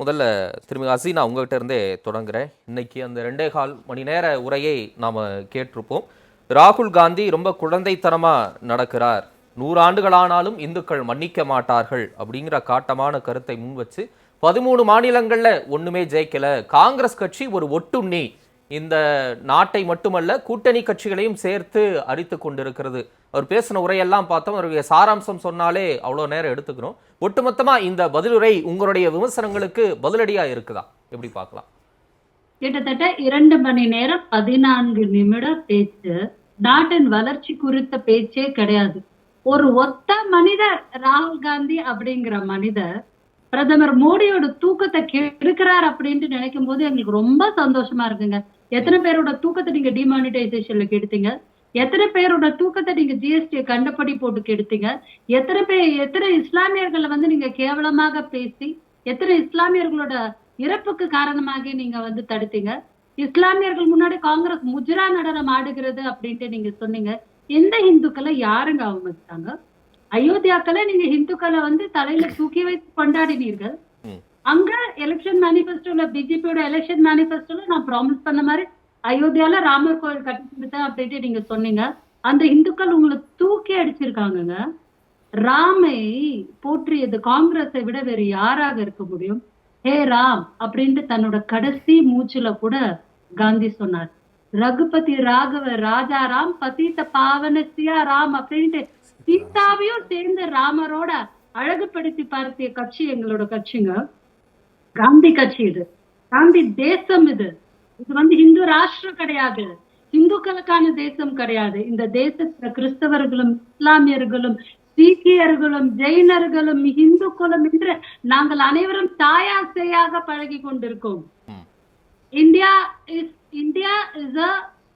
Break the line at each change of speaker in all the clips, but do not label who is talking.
முதல்ல திருமதி அசீனா உங்ககிட்ட இருந்தே தொடங்குறேன். இன்னைக்கு அந்த ரெண்டே கால் மணி நேர உரையை நாம் கேட்டிருப்போம். ராகுல் காந்தி ரொம்ப குழந்தைத்தனமாக நடக்கிறார். நூறாண்டுகளானாலும் இந்துக்கள் மன்னிக்க மாட்டார்கள் அப்படிங்கிற காட்டமான கருத்தை முன் வச்சு பதிமூணு மாநிலங்களில் ஒன்றுமே ஜெயிக்கல. காங்கிரஸ் கட்சி ஒரு ஒட்டுண்ணி. இந்த நாட்டை மட்டுமல்ல கூட்டணி கட்சிகளையும் சேர்த்து அரித்து கொண்டிருக்கிறது. அவர் பேசின உரையெல்லாம் பார்த்தோம். அவருடைய சாராம்சம் சொன்னாலே அவ்வளோ நேரம் எடுத்துக்கிறோம். ஒட்டுமொத்தமா இந்த பதிலுரை உங்களுடைய விமர்சனங்களுக்கு பதிலடியா இருக்குதா? எப்படி பார்க்கலாம்?
கிட்டத்தட்ட இரண்டு மணி நேரம் பதினான்கு நிமிட பேச்சு. நாட்டின் வளர்ச்சி குறித்த பேச்சே கிடையாது. ஒரு ஒத்த மனிதர் ராகுல் காந்தி அப்படிங்கிற மனிதர் பிரதமர் மோடியோட தூக்கத்தை கெடுக்கிறார் அப்படின்ட்டு நினைக்கும் போது எங்களுக்கு ரொம்ப சந்தோஷமா இருக்குங்க. எத்தனை பேரோட தூக்கத்தை நீங்க டிமானிட்டைசேஷன்ல கெடுத்தீங்க? எத்தனை பேரோட தூக்கத்தை நீங்க ஜிஎஸ்டி கண்டபடி போட்டு கெடுத்தீங்க? எத்தனை பேர் எத்தனை இஸ்லாமியர்களை வந்து நீங்க கேவலமாக பேசி எத்தனை இஸ்லாமியர்களோட இறப்புக்கு காரணமாக நீங்க வந்து தடுத்தீங்க? இஸ்லாமியர்கள் முன்னாடி காங்கிரஸ் முஜ்ரா நடனம் ஆடுகிறது அப்படின்ட்டு நீங்க சொன்னீங்க. எந்த இந்துக்களை யாருங்க அவமதித்தாங்க? அயோத்தியாக்களை நீங்க இந்துக்களை வந்து தலையில தூக்கி வைத்து கொண்டாடினீர்கள். அங்க எலெக்ஷன் மேனிபெஸ்டோல பிஜேபியோட எலெக்ஷன் மேனிபெஸ்டோல நான் ப்ராமிஸ் பண்ண மாதிரி அயோத்தியால ராமர் கோயில் கட்டி கொடுத்தேன் அப்படின்ட்டு நீங்க சொன்னீங்க. அந்த இந்துக்கள் உங்களை தூக்கி அடிச்சிருக்காங்கங்க. ராமை போற்றியது காங்கிரஸை விட வேறு யாராக இருக்க முடியும்? ஹே ராம் அப்படின்ட்டு தன்னோட கடைசி மூச்சுல கூட காந்தி சொன்னார். ரகுபதி ராகவ ராஜா ராம் பதீத பாவன சியா ராம் அப்படின்ட்டு சீதாவையும் சேர்ந்து ராமரோட அழகுபடுத்தி பார்த்திய கட்சி எங்களோட கட்சிங்க. காந்தி கட்சி இது. காந்தி தேசம் இது. இது வந்து இந்து ராஷ்டிரம் கிடையாது. இந்துக்களுக்கான தேசம் கிடையாது. இந்த தேசத்துல கிறிஸ்தவர்களும் இஸ்லாமியர்களும் சீக்கியர்களும் ஜெயினர்களும் இந்துக்களும் என்று நாங்கள் அனைவரும் தாயாசையாக பழகி கொண்டிருக்கோம். India is India is a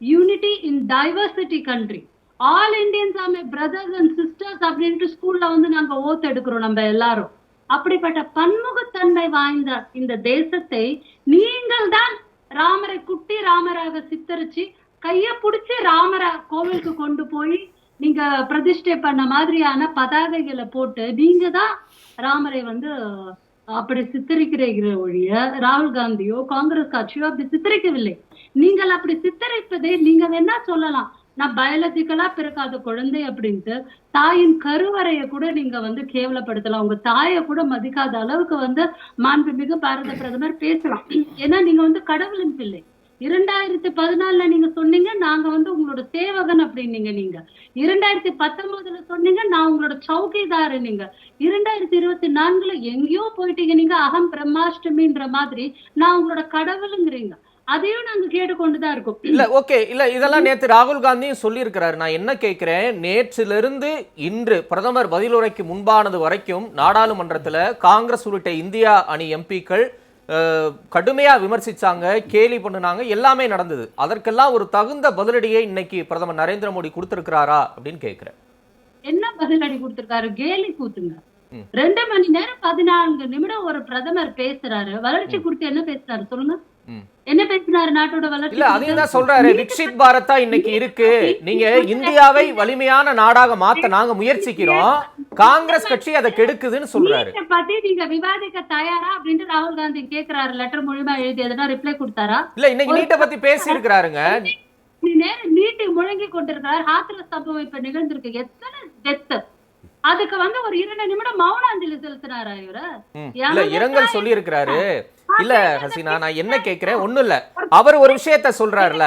unity in diversity country all Indians are my brothers and sisters அப்படின்ட்டு ஸ்கூல்ல வந்து நாங்க ஓத்து எடுக்கிறோம் நம்ம எல்லாரும். அப்படிப்பட்ட பன்முகத்தன்மை வாய்ந்த இந்த தேசத்தை நீங்கள் தான் ராமரை குட்டி ராமராக சித்தரிச்சு கைய புடிச்சு ராமரை கோவிலுக்கு கொண்டு போய் நீங்க பிரதிஷ்டை பண்ண மாதிரியான பதாகைகளை போட்டு நீங்க தான் ராமரை வந்து அப்படி சித்தரிக்கிறீர்கள் ஒழிய ராகுல் காந்தியோ காங்கிரஸ் கட்சியோ அப்படி சித்தரிக்கவில்லை. நீங்கள் அப்படி சித்தரிப்பதை நீங்க வேணா சொல்லலாம்? நான் பயாலஜிக்கலா பிறக்காத குழந்தை அப்படின்ட்டு தாயின் கருவறையை கூட நீங்க வந்து கேவலப்படுத்தலாம். உங்க தாயை கூட மதிக்காத அளவுக்கு வந்து மாண்புமிகு பாரத பிரதமர் பேசலாம். ஏன்னா நீங்க வந்து கடவுளின் பிள்ளை. இரண்டாயிரத்தி பதினாலுல நீங்க சொன்னீங்க நாங்க வந்து உங்களோட சேவகன் அப்படின்னீங்க நீங்க. இரண்டாயிரத்தி பத்தொன்பதுல சொன்னீங்க நான் உங்களோட சௌகிதாரு நீங்க. இரண்டாயிரத்தி இருபத்தி நான்குல எங்கேயோ போயிட்டீங்க நீங்க அகம் பிரம்மாஷ்டமின்ற மாதிரி நான் உங்களோட கடவுளுங்கிறீங்க. அதையும் நாங்க கேட்டுக்கொண்டுதான் இருக்கோம்.
இல்ல ஓகே இல்ல இதெல்லாம் நேத்து ராகுல் காந்தியும் சொல்லியிருக்கிறாரு. நான் என்ன கேட்கிறேன் நேற்றிலிருந்து இன்று பிரதமர் பதிலுரைக்கு முன்பானது வரைக்கும் நாடாளுமன்றத்துல காங்கிரஸ் உள்ளிட்ட இந்தியா அணி எம்பிக்கள் கடுமையா விமர்சிச்சாங்க கேலி பண்ணுனாங்க எல்லாமே நடந்தது. அதற்கெல்லாம் ஒரு தகுந்த பதிலடியை இன்னைக்கு பிரதமர் நரேந்திர மோடி கொடுத்திருக்கிறாரா அப்படின்னு கேட்கிறேன்.
என்ன பதிலடி கொடுத்திருக்காரு? கேலி கூத்துங்க. ரெண்டு மணி நேரம் பதினான்கு நிமிடம் ஒரு பிரதமர் பேசுறாரு. வளர்ச்சி குறித்து என்ன பேசுறாரு சொல்லுங்க. என்ன பேசினாரு நாட்டோட வளர்ச்சி
இல்ல? அதையும் தான் சொல்றாரு. விக்ஷித் பாரதா இன்னைக்கு இருக்கு. நீங்க இந்தியாவை வலிமையான நாடாக மாத்த நாங்க முயற்சிக்கிறோம். காங்கிரஸ் கட்சி அதை கெடுக்குதுன்னு சொல்றாரு.
பத்தி நீங்க விவாதிக்க தயாரா அப்படின்ட்டு ராகுல் காந்தி கேக்குறாரு. லெட்டர் மூலியமா எழுதி எதனா ரிப்ளை கொடுத்தாரா?
இல்ல இன்னைக்கு நீட்டை பத்தி பேசி இருக்கிறாருங்க
நீட்டி முழங்கி கொண்டிருக்கிறார். ஹாத்திர சம்பவம் இப்ப நிகழ்ந்திருக்கு. எத்தனை டெத் அதுக்கு வந்து ஒரு இரண்டு நிமிடம் மௌன அஞ்சலி செலுத்தினாரா இவரு?
இரங்கல் சொல்லி இருக்கிறாரு இல்ல ஹசீனா நான் என்ன கேக்குறேன்? ஒண்ணும் இல்ல. அவர் ஒரு விஷயத்த சொல்றாருல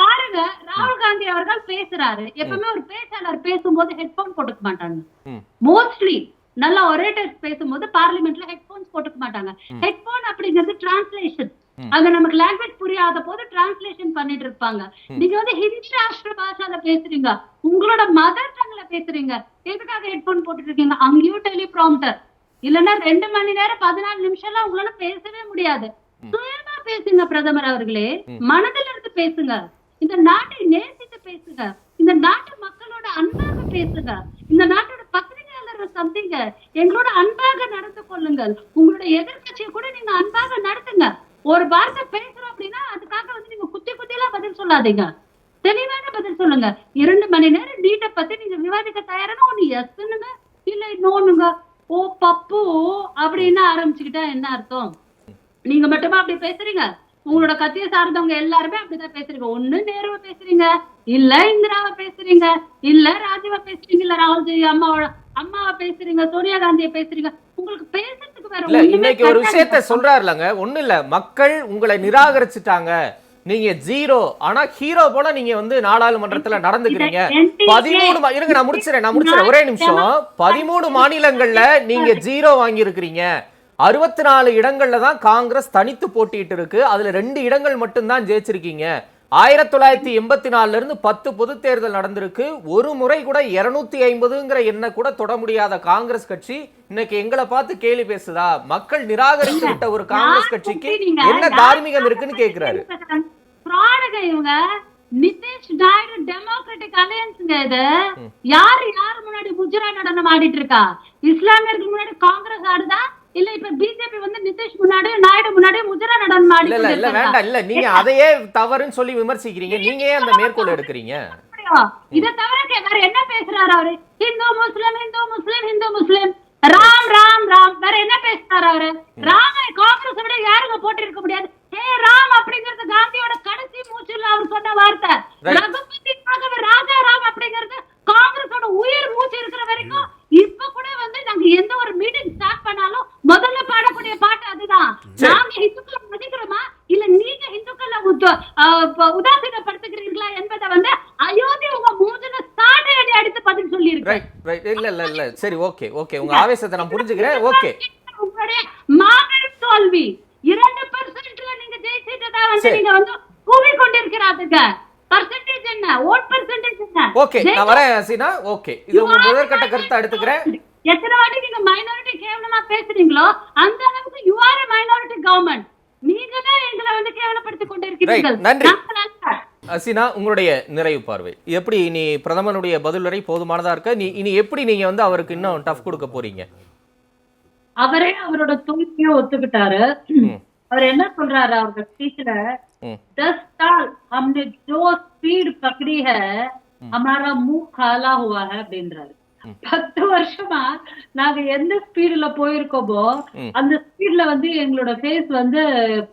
பாருங்க ராகுல் காந்தி அவர்கள் பேசுறாரு. எப்பவுமே ஒரு பேச்சாளர் பேசும்போது ஹெட்போன் போட்டுக்க மாட்டாங்க. மோஸ்ட்லி நல்ல ஒரேட்டர்ஸ் பேசும்போது பார்லிமெண்ட்ல ஹெட்போன்ஸ் போட்டுக்க மாட்டாங்க. ஹெட்போன் அப்படிங்கிறது டிரான்ஸ்லேஷன். அங்க நமக்கு லாங்குவேஜ் புரியாத போது டிரான்ஸ்லேஷன் பண்ணிட்டு இருப்பாங்க. நீங்க வந்து ஹிந்தி ராஷ்டிர பாஷால பேசுறீங்க. உங்களோட மதர் டங்ல பேசுறீங்க. எதுக்காக ஹெட்போன் போட்டுட்டு இருக்கீங்க? அங்கேயும் டெலிப்ராம்டர் இல்லன்னா ரெண்டு மணி நேரம் பதினாலு நிமிஷம்லாம் உங்களால பேசவே முடியாது. சுயமா பேசுங்க பிரதமர் அவர்களே. மனதில் இருந்து பேசுங்க. இந்த நாட்டை நேசித்து பேசுங்க. இந்த நாட்டு மக்களோட அன்பாக பேசுங்க. இந்த நாட்டோட பத்திரிகையாளர் சந்திங்க. எங்களோட அன்பாக நடந்து கொள்ளுங்கள். உங்களோட எதிர்க்கட்சியை கூட நீங்க அன்பாக நடத்துங்க. ஒரு வார்த்தை பேசுறோம் அப்படின்னா அதுக்காக வந்து நீங்க குத்தி குத்தியெல்லாம் பதில் சொல்லாதீங்க. தெளிவான பதில் சொல்லுங்க. இரண்டு மணி நேரம் நீட்டை பத்தி நீங்க விவாதிக்க தயாரான ஒண்ணு எஸ்னுங்க இல்ல இன்னொன்னுங்க ஓ பப்பு அப்படின்னு ஆரம்பிச்சுக்கிட்டா என்ன அர்த்தம்? நீங்க மட்டுமா அப்படி பேசுறீங்க? உங்களோட கட்சியை சார்ந்தவங்க எல்லாருமே அப்படிதான் பேசுறீங்க. ஒண்ணு நேருவை பேசுறீங்க. இல்ல இந்திராவை பேசுறீங்க. இல்ல ராஜீவா பேசுறீங்க. இல்ல ராகுல்ஜி அம்மாவோட அம்மாவை பேசுறீங்க. சோனியா காந்தியை பேசுறீங்க. உங்களுக்கு பேசுறதுக்கு வேற
இன்னைக்கு ஒரு. விஷயத்த சொல்றாருலங்க. ஒண்ணு இல்ல. மக்கள் உங்களை நிராகரிச்சுட்டாங்க. நீங்க ஜீரோ ஆனா ஹீரோ போல நீங்க வந்து நாடாளுமன்றத்துல நடந்துக்கிறீங்க. பதிமூணு இருங்க நான் முடிச்சிடறேன் நான் முடிச்சிடறேன் ஒரே நிமிஷம். பதிமூணு மாநிலங்கள்ல நீங்க ஜீரோ வாங்கி இருக்கிறீங்க அறுபத்தி நாலு இடங்கள்ல தான் காங்கிரஸ் தனித்து போட்டிட்டு இருக்கு. அதுல ரெண்டு இடங்கள் மட்டும்தான் ஜெயிச்சிருக்கீங்க. ஆயிரத்தி தொள்ளாயிரத்தி எண்பத்தி நாலுல இருந்து பத்து பொது தேர்தல் நடந்திருக்கு. ஒரு முறை கூட இருநூத்தி ஐம்பதுங்கிற எண்ண கூட தொட முடியாத காங்கிரஸ் கட்சி இன்னைக்கு எங்களை பார்த்து கேலி பேசுதா? மக்கள் நிராகரித்து விட்ட ஒரு காங்கிரஸ் கட்சிக்கு என்ன தார்மீகம் இருக்குன்னு கேக்குறாரு.
ஃப்ராடுங்க இவங்க? நிதிஷ் நாயுடு டெமோக்ராட்டிக் அலையன்ஸ்ங்க இது. யாரு யாரு முன்னாடி குஜரா நடனம் ஆடிட்டு இருக்கா? இஸ்லாமியருக்கு முன்னாடி காங்கிரஸ் ஆடுதா? இல்ல இப்ப பிஜேபி வந்து நிதிஷ் முன்னாடி நாயுடு முன்னாடி முஜரா நடனம் ஆடி
இல்ல இல்ல வேண்டாம். இல்ல நீங்க அதையே தவறுன்னு சொல்லி விமர்சிக்கிறீங்க. நீங்க அந்த மேற்கோள் எடுக்கிறீங்க.
இத தவிர வேற என்ன பேசுறாரு அவரு? ஹிந்து முஸ்லிம் ஹிந்து முஸ்லிம் ஹிந்து முஸ்லிம். ராம் ராம் ராம். வேற என்ன பேசுறாரு அவரு? ராம காங்கிரஸ் விட யாருங்க போட்டு இருக்க முடியாது? ராம் அப்படிங்கிறது காந்தியோட கடைசி மூச்சுல அவர் சொன்ன வார்த்தை. ரகுபதி ராகவ ராஜா ராம் அப்படிங்கிறது காங்கிரஸோட உயிர் மூச்சு இருக்கிற வரைக்கும் இப்ப கூட வந்து நாங்க எந்த ஒரு மீட்டிங் ஸ்டார்ட் பண்ணாலும் முதல்ல பாடக்கூடிய பாட்டு அதுதான். நாங்க இந்துக்களை மதிக்கிறோமா இல்ல நீங்க இந்துக்களை உதாசீனப்படுத்துகிறீர்களா என்பதை வந்து அயோத்தி உங்க மூஞ்சில அடி அடித்து பதில் சொல்லி
ரைட் இல்ல இல்ல இல்ல. சரி ஓகே ஓகே உங்க ஆவேசத்தை நான் புரிஞ்சுக்கிறேன். ஓகே
உங்களுடைய மாபெரும் தோல்வி. இரண்டு வந்து. நீங்க வந்து கூவி கொண்டிருக்கிறாதுங்க பர்சன்டேஜ் என்ன? ஓட் பர்சன்டேஜ் என்ன?
ஓகே நான் வரேன் ஹசீனா ஓகே இது உங்க முதற்கட்ட கருத்தை எடுத்துக்கிறேன்
எத்தனை வாட்டி நீங்க மைனாரிட்டி கேவலமா பேசுறீங்களோ அந்த அளவுக்கு யூ ஆர் மைனாரிட்டி கவர்மெண்ட் நீங்க தான் எங்களை வந்து கேவலப்படுத்திக் கொண்டிருக்கிறீர்கள்.
நன்றி. ஹசீனா உங்களுடைய நிறைவு பார்வை. எப்படி இனி பிரதமருடைய பதில் வரை போதுமானதா இருக்க? நீ இனி எப்படி நீங்க வந்து அவருக்கு இன்னும் டஃப் கொடுக்க போறீங்க?
அவரே அவரோட தோல்வியை ஒத்துக்கிட்டாரு. அவர் என்ன சொல்றாரு அவங்க ஸ்பீச்ல
ம்.
दस साल हमने जो स्पीड पकड़ी है हमारा मुंह काला हुआ है அப்படின்றாரு பத்து வருஷமா நாங்க எந்த ஸ்பீடுல போயிருக்கோமோ
ம்.
அந்த ஸ்பீட்ல வந்து எங்களோட ஃபேஸ் வந்து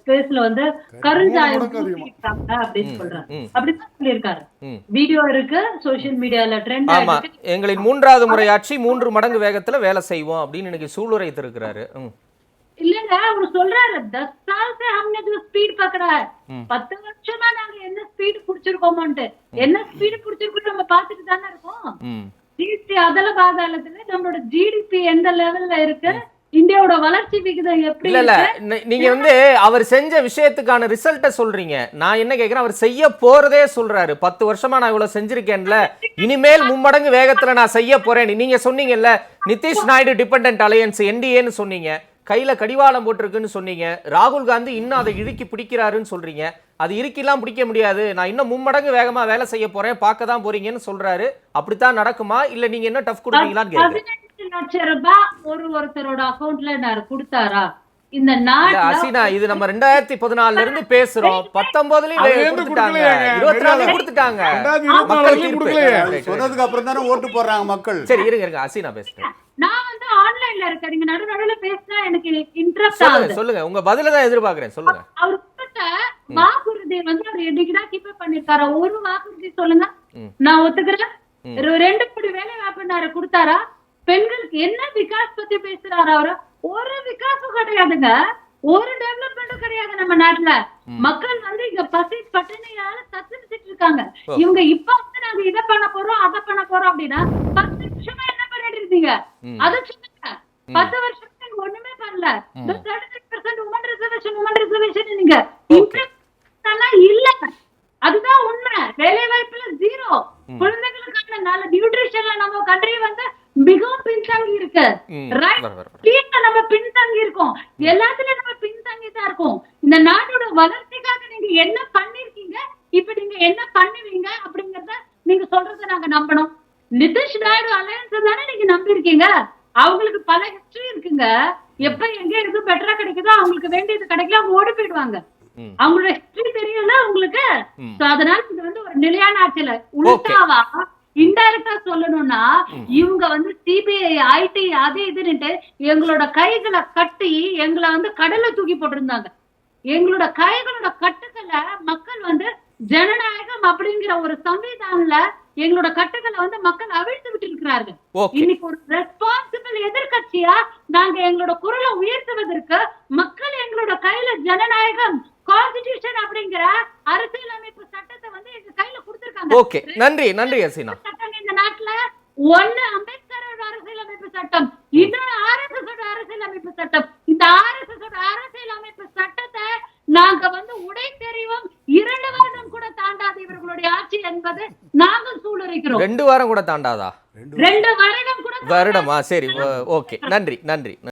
ஃபேஸ்ல வந்து கருஞ்சாயம்
மடங்கு அதிகமா.
பூசிட்டாங்க அப்படின்னு சொல்றாரு
ம்.
அப்படிதான் சொல்லியிருக்காரு
ம்.
வீடியோ இருக்கு சோசியல் மீடியால ட்ரெண்ட்
ஆமா
ஆயிருக்கு
எங்களின் மூன்றாவது முறை ஆட்சி மூன்று மடங்கு வேகத்துல வேலை செய்வோம் அப்படின்னு இன்னைக்கு சூளுரைத்திருக்கிறாரு ம்
இல்லங்க அவரு சொல்றாரு தஸ் சால் சே ஹம்னே ஸ்பீட் பக்கடா பத்து வருஷமா நாங்க என்ன ஸ்பீடு புடிச்சிருக்கோமோன்ட்டு. என்ன ஸ்பீடு புடிச்சிருக்கோம் நம்ம பாத்துட்டு தானே இருக்கோம். ஜிஎஸ்டி அதல பாதாளத்துல நம்மளோட ஜிடிபி எந்த லெவல்ல இருக்கு? இந்தியாவோட வளர்ச்சி விகிதம் எப்படி
இல்ல நீங்க வந்து அவர் செஞ்ச விஷயத்துக்கான ரிசல்ட்ட சொல்றீங்க. நான் என்ன கேக்குறேன்? அவர் செய்ய போறதே சொல்றாரு. பத்து வருஷமா நான் இவ்வளவு செஞ்சிருக்கேன்ல. இனிமேல் மும்மடங்கு வேகத்துல நான் செய்ய போறேன். நீங்க சொன்னீங்கல்ல நிதிஷ் நாயுடு டிபெண்டன்ட் அலையன்ஸ் என்டிஏன்னு சொன்னீங்க. கையில கடிவாளம் போட்டிருக்குன்னு சொன்னீங்க. ராகுல் காந்தி இன்னும் அதை இழுக்கி பிடிக்கிறாருன்னு சொல்றீங்க. அது இறுக்கிலாம் பிடிக்க முடியாது. நான் இன்னும் மும்மடங்கு வேகமா வேலை செய்ய போறேன். பார்க்க தான் போறீங்கன்னு சொல்றாரு. அப்படித்தான் நடக்குமா? இல்லை நீங்க என்ன டஃப் கொடுப்பீங்களான்னு
கேட்குறேன். லட்சம் ரூபாய் ஒரு ஒருத்தரோட அக்கௌண்ட்ல நான் கொடுத்தாரா? இந்த
அசினா இது நம்ம ரெண்டாயிரத்தி பதினாலுல இருந்து பேசுறோம். பத்தொன்பதுலயும். இருபத்தி நாலுலயும் கொடுத்துட்டாங்க.
சொன்னதுக்கு அப்புறம் தானே ஓட்டு போடுறாங்க மக்கள்.
சரி இருங்க இருங்க. அசினா பேசுறேன்.
நான் வந்து ஆன்லைன்ல இருக்கேன். நீங்க நடு நடுவுல பேசினா எனக்கு இன்ட்ரெஸ்ட் ஆகுது.
சொல்லுங்க உங்க பதில தான் எதிர்பார்க்கறேன். சொல்லுங்க.
அவர் வாக்குறுதி வந்து அவர் என்னைக்குதான் கீப் பண்ணிருக்காரா? ஒரு வாக்குறுதி சொல்லுங்க. நான் ஒத்துக்கிறேன். ரெண்டு கோடி வேலை வாய்ப்புனாரு கொடுத்தாரா? பெண்களுக்கு என்ன விகாஸ் பத்தி பேசுறாரு அவரு? ஒரு விகாசம் கிடையாதுங்க. ஒரு டெவலப்மெண்ட்டும் கிடையாது நம்ம நாட்டுல. மக்கள் வந்து இங்க பசி பட்டினியால தத்தளிச்சிட்டு இருக்காங்க. இவங்க இப்ப வந்து நாங்க இத பண்ண போறோம் அதை பண்ண போறோம் அப்படின்னா பத்து வருஷமா என்ன பண்ணிட்டு இருந்தீங்க. அதை சொல்லுங்க. பத்து வருஷமா நீங்க ஒண்ணுமே பண்ணல. உமன் ரிசர்வேஷன் உமன் ரிசர்வேஷன் நீங்க இல்ல. அதுதான் உண்மை. வேலை வாய்ப்புல ஜீரோ குழந்தைகளுக்கான நல்ல நியூட்ரிஷன்ல நம்ம கண்ட்ரி வந்து மிகவும் பின்தங்கி இருக்கு. ரைட் நம்ம பின்தங்கி இருக்கோம். எல்லாத்துலயும் நம்ம பின்தங்கி தான் இருக்கோம். இந்த நாட்டோட வளர்ச்சிக்காக நீங்க என்ன பண்ணிருக்கீங்க? இப்ப நீங்க என்ன பண்ணுவீங்க? அப்படிங்கறத நீங்க சொல்றத நாங்க நம்பணும். நிதிஷ் நாயுடு அலையன்ஸ் தானே நீங்க நம்பி இருக்கீங்க அவங்களுக்கு பல ஹிஸ்டரி இருக்குங்க. எப்ப எங்க எது பெட்டரா கிடைக்குதோ அவங்களுக்கு வேண்டியது கிடைக்கல அவங்க ஓடி போயிடுவாங்க. அவங்களோட ஹிஸ்டரி உங்களுக்கு?
ம்.
So, அதனால இது வந்து ஒரு நிலையான ஆட்சியில. உள்டாவா? இன்டைரக்டா சொல்லணும்னா இவங்க வந்து சிபிஐ ஐடி அது இதுன்னுட்டு எங்களோட கைகளை கட்டி எங்களை வந்து கடல்ல தூக்கி போட்டிருந்தாங்க. எங்களோட கைகளோட கட்டுக்களை மக்கள் வந்து ஜனநாயகம் அப்படிங்கிற ஒரு சம்விதான்ல எங்களோட கட்டுக்களை வந்து மக்கள் அவிழ்த்து விட்டு இருக்கிறார்கள் இன்னைக்கு ஒரு ரெஸ்பான்சிபிள் எதிர்க்கட்சியா நாங்க எங்களோட குரலை உயர்த்துவதற்கு மக்கள் எங்களோட கையில ஜனநாயகம் கான்ஸ்டிடியூஷன் அப்படிங்கிற அரசியலமைப்பு சட்டத்தை வந்து எங்க கையில
ஓகே. நன்றி நன்றி
சட்டம் இந்த நாட்டுல ஒண்ணு அம்பேத்கரோட அரசியலமைப்பு சட்டம் இன்னொரு ஆர்எஸ்எஸ் அரசியலமைப்பு சட்டம். இந்த ஆர்எஸ்எஸ் அரசியலமைப்பு சட்டத்தை நாங்க வந்து உடை தெரிவும் இரண்டு வருடம் கூட தாண்டாது இவர்களுடைய ஆட்சி என்பது நாங்கள் சூளுரைக்கிறோம்.
ரெண்டு வாரம் கூட தாண்டாதா?
ரெண்டு வருடம். கூட
வருடமா சரி ஓகே. நன்றி நன்றி.